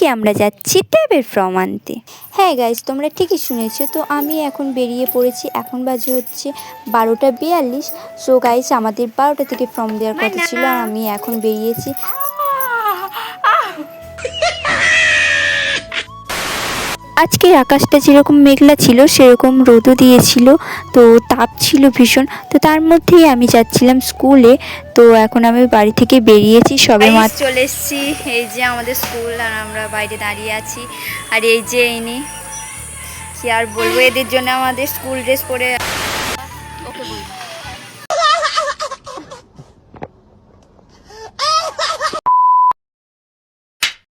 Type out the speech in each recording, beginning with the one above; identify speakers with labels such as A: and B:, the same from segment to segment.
A: আজকে আমরা যাচ্ছি ট্যাবের ফর্ম আনতে। হ্যাঁ গাইজ তোমরা ঠিকই শুনেছো। তো আমি এখন বেরিয়ে পড়েছি। এখন বাজে হচ্ছে বারোটা বিয়াল্লিশ। সো গাইজ আমাদের বারোটা থেকে ফর্ম দেওয়ার কথা ছিল। আর আমি এখন বেরিয়েছি আজকের আকাশটা যেরকম মেঘলা ছিল সেরকম রোদও দিয়েছিল। তো তাপ ছিল ভীষণ। তো তার মধ্যেই আমি যাচ্ছিলাম স্কুলে তো এখন আমি বাড়ি থেকে বেরিয়েছি সবে মাত্র। চলে এসেছি। এই যে আমাদের স্কুল আর আমরা বাইরে দাঁড়িয়ে আছি। আর এই যে ইনি কি আর বলব এদের জন্য আমাদের স্কুল ড্রেস পরে ওকে বলব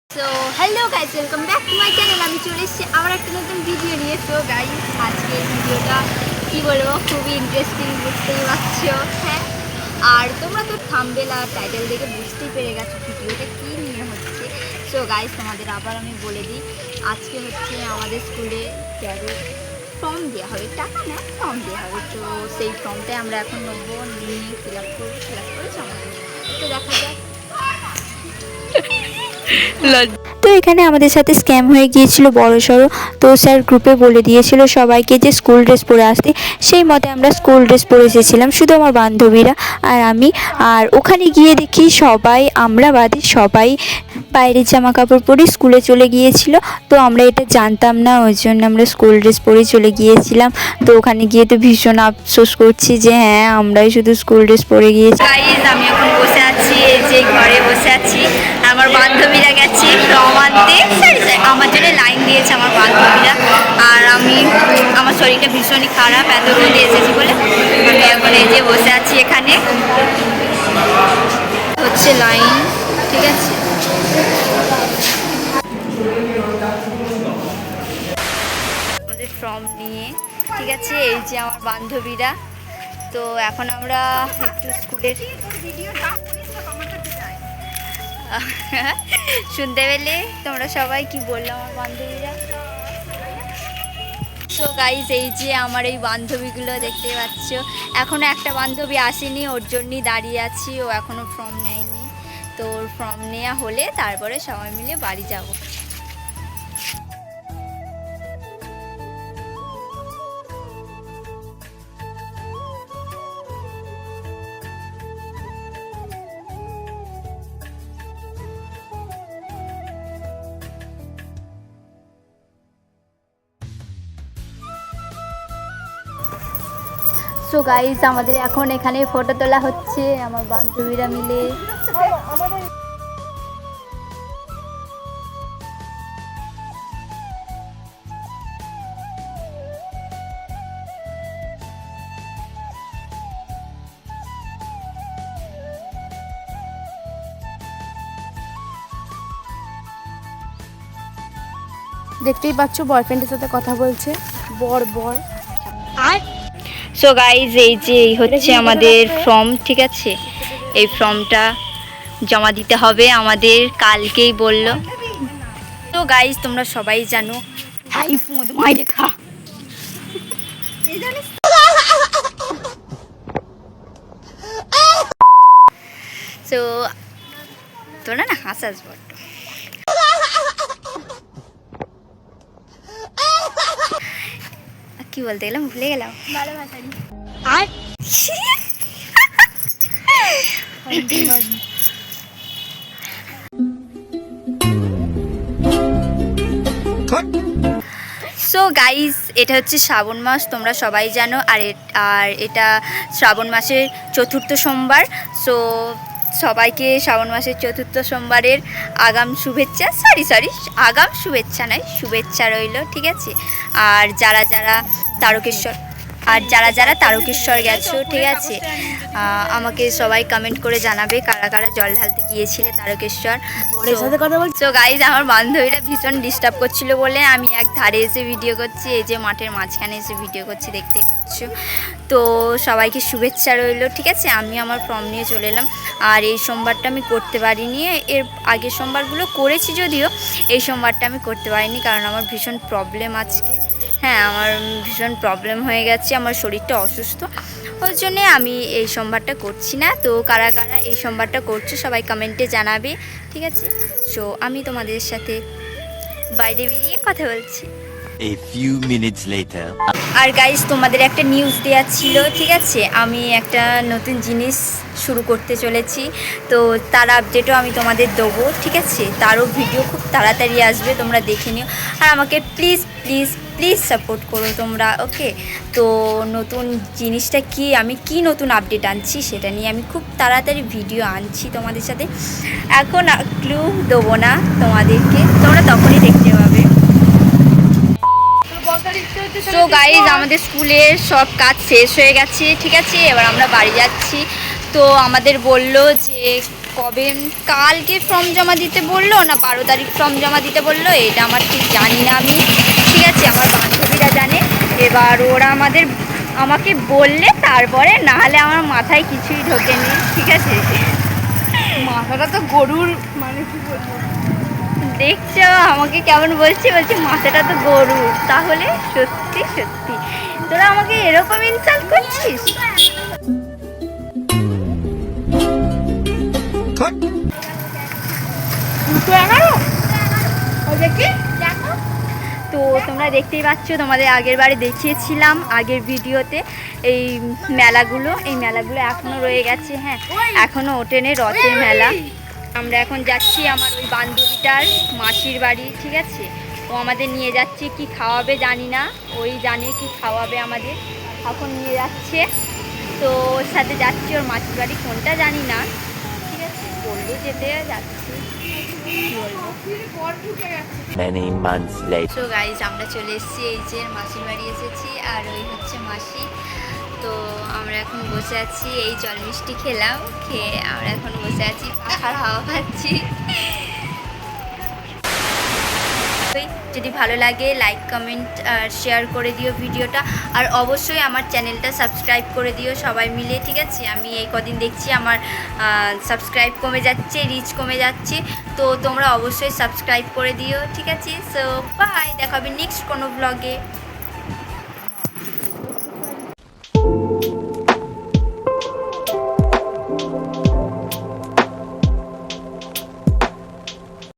A: so hello guys welcome back to my আমি চলে এসেছি আবার একটা নতুন ভিডিও নিয়ে। সো গাই আজকে ভিডিওটা কী বলব? খুবই ইন্টারেস্টিং বুঝতেই পারছ? হ্যাঁ? আর তোমরা তো থাম্বেল আর টাইটেল দেখে বুঝতেই পেরে গেছো ভিডিওটা কী নিয়ে হচ্ছে। সো গাইজ তোমাদের আবার আমি বলে দিই, আজকে হচ্ছে আমাদের স্কুলে ক্যাবে ফর্ম দেওয়া হবে। টাকা না ফর্ম দেওয়া হবে। তো সেই ফর্মটাই আমরা এখন নেব, নিয়ে ফিল আপ করব ফিল আপ করে জমা তো দেখা যাক। তো এখানে আমাদের সাথে স্ক্যাম হয়ে গিয়েছিল বড় সড়ো। তো স্যার গ্রুপে বলে দিয়েছিল সবাইকে যে স্কুল ড্রেস পরে আসতে। সেই মতে আমরা স্কুল ড্রেস পরে এসেছিলাম, শুধু আমার বান্ধবীরা আর আমি। আর ওখানে গিয়ে দেখি সবাই, আমরা বাদে সবাই বাইরের জামা কাপড় পরে স্কুলে চলে গিয়েছিল। তো আমরা এটা জানতাম না, ওই জন্য আমরা স্কুল ড্রেস পরে চলে গিয়েছিলাম। তো ওখানে গিয়ে তো ভীষণ আফসোস করছি যে হ্যাঁ আমরাই শুধু স্কুল ড্রেস পরে গিয়েছি। আমি sorry, আমার জন্য লাইন দিয়েছে আমার বান্ধবীরা। আর আমি আমার শরীরটা ভীষণই খারাপ এত রোদে এসেছি বলে আমি এখন এই যে বসে আছি এখানে। হচ্ছে লাইন ঠিক আছে? আমাদের ফর্ম নিয়ে ঠিক আছে? এই যে আমার বান্ধবীরা। তো এখন আমরা একটু স্কুলের শুনতে পেলে? তোমরা সবাই কি বলল আমার বান্ধবীরা? সো গাইজ এই যে আমার এই বান্ধবীগুলো দেখতে পাচ্ছ এখনও একটা বান্ধবী আসেনি, ওর জন্যই দাঁড়িয়ে আছি, ও এখনও ফর্ম নেয়নি। তো ওর ফর্ম নেওয়া হলে তারপরে সবাই মিলে বাড়ি যাব। সো গাইজ আমাদের এখন এখানে ফটো তোলা হচ্ছে, আমার বান্ধবীরা মিলে।
B: দেখতেই পাচ্ছ বয়ফ্রেন্ডের সাথে কথা বলছে। বর বর।
A: সো গাইজ এই যে এই হচ্ছে আমাদের ফর্ম ঠিক আছে? এই ফর্মটা জমা দিতে হবে আমাদের কালকেই বলল। তো গাইজ তোমরা সবাই জানো হাই খা। তোরা না হাসাস বড্ড। কি বলতে গেলাম? ভুলে গেলাম। আর? সো গাইস এটা হচ্ছে শ্রাবণ মাস তোমরা সবাই জানো। আর আর এটা শ্রাবণ মাসের চতুর্থ সোমবার। সো সবাইকে শ্রাবণ মাসের চতুর্থ সোমবারের আগাম শুভেচ্ছা সরি সরি আগাম শুভেচ্ছা নয়, শুভেচ্ছা রইল, ঠিক আছে? আর যারা যারা তারকেশ্বর আর যারা যারা তারকেশ্বর গেছো ঠিক আছে আমাকে সবাই কমেন্ট করে জানাবে কারা কারা জল ঢালতে গিয়েছিলে তারকেশ্বর। সো গাইজ আমার বান্ধবীরা ভীষণ ডিস্টার্ব করছিল বলে আমি এক ধারে এসে ভিডিও করছি এই যে মাঠের মাঝখানে এসে ভিডিও করছি দেখতে পাচ্ছ। তো সবাইকে শুভেচ্ছা রইল ঠিক আছে? আমি আমার ফর্ম নিয়ে চলে এলাম। আর এই সোমবারটা আমি করতে পারিনি এর আগের সোমবারগুলো করেছি যদিও এই সোমবারটা আমি করতে পারিনি কারণ আমার ভীষণ প্রবলেম আজকে। হ্যাঁ আমার ভীষণ প্রবলেম হয়ে গেছে আমার শরীরটা অসুস্থ। ওই জন্যে আমি এই সোমবারটা করছি না। তো কারা কারা এই সোমবারটা করছ সবাই কমেন্টে জানাবে ঠিক আছে? সো আমি তোমাদের সাথে বাইরে বেরিয়ে কথা বলছি।
C: A few minutes later.
A: আর গাইজ তোমাদের একটা নিউজ দেওয়ার ছিল ঠিক আছে? আমি একটা নতুন জিনিস শুরু করতে চলেছি। তো তার আপডেটও আমি তোমাদের দেবো ঠিক আছে? তারও ভিডিও খুব তাড়াতাড়ি আসবে তোমরা দেখে নিও। আর আমাকে প্লিজ প্লিজ প্লিজ সাপোর্ট করো তোমরা ওকে তো নতুন জিনিসটা কি, আমি কি নতুন আপডেট আনছি সেটা নিয়ে আমি খুব তাড়াতাড়ি ভিডিও আনছি তোমাদের সাথে। এখন ক্লু দেবো না তোমাদেরকে, তোমরা তখনই দেখতে পাবে। সো গাইজ আমাদের স্কুলের সব কাজ শেষ হয়ে গেছে, ঠিক আছে? এবার আমরা বাড়ি যাচ্ছি। তো আমাদের বলল যে, কবে, কালকে ফর্ম জমা দিতে বলল না বারো তারিখ ফর্ম জমা দিতে বলল? এটা আমার ঠিক জানি না আমি। ঠিক আছে আমার বান্ধবীরা জানে। এবার ওরা আমাদের আমাকে বললে তারপরে না হলে আমার মাথায় কিছুই ঢোকেনি ঠিক আছে?
B: মাথাটা তো গরুর মানে কি
A: দেখছ আমাকে কেমন বলছি বলছি মাথাটা তো গরু তাহলে সত্যি সত্যি। তোরা আমাকে এরকম ইনসাল্ট করছিস?
B: দুটো এগারো? দেখো
A: তো তোমরা দেখতেই পাচ্ছ, তোমাদের আগের বারে দেখিয়েছিলাম আগের ভিডিওতে এই মেলাগুলো। এই মেলাগুলো এখনও রয়ে গেছে হ্যাঁ এখনও ওঠেনে রথের মেলা। আমরা এখন যাচ্ছি আমার ওই বান্ধবীটার মাসির বাড়ি, ঠিক আছে? ও আমাদের নিয়ে যাচ্ছে, কি খাওয়াবে জানি না, ওই জানে কি খাওয়াবে আমাদের। এখন নিয়ে যাচ্ছে। তো ওর সাথে যাচ্ছি, ওর মাসির বাড়ি কোনটা জানি না, ঠিক আছে? বলল যেতে যাচ্ছি।
C: Many months later.
A: So guys আমরা চলে এসেছি এই যে মাসির বাড়ি এসেছি, আর ওই হচ্ছে মাসি তো আমরা এখন বসে আছি, এই জল মিষ্টি খেলাম, খেয়ে আমরা এখন বসে আছি, পাখার হাওয়া খাচ্ছি যদি ভালো লাগে লাইক কমেন্ট শেয়ার করে দিও ভিডিওটা। আর অবশ্যই আমার চ্যানেলটা সাবস্ক্রাইব করে দিও সবাই মিলে, ঠিক আছে? আমি এই কদিন দেখছি আমার সাবস্ক্রাইব কমে যাচ্ছে রিচ কমে যাচ্ছে। তো তোমরা অবশ্যই সাবস্ক্রাইব করে দিও, ঠিক আছে? সো বাই দেখাবে নেক্সট কোনো ব্লগে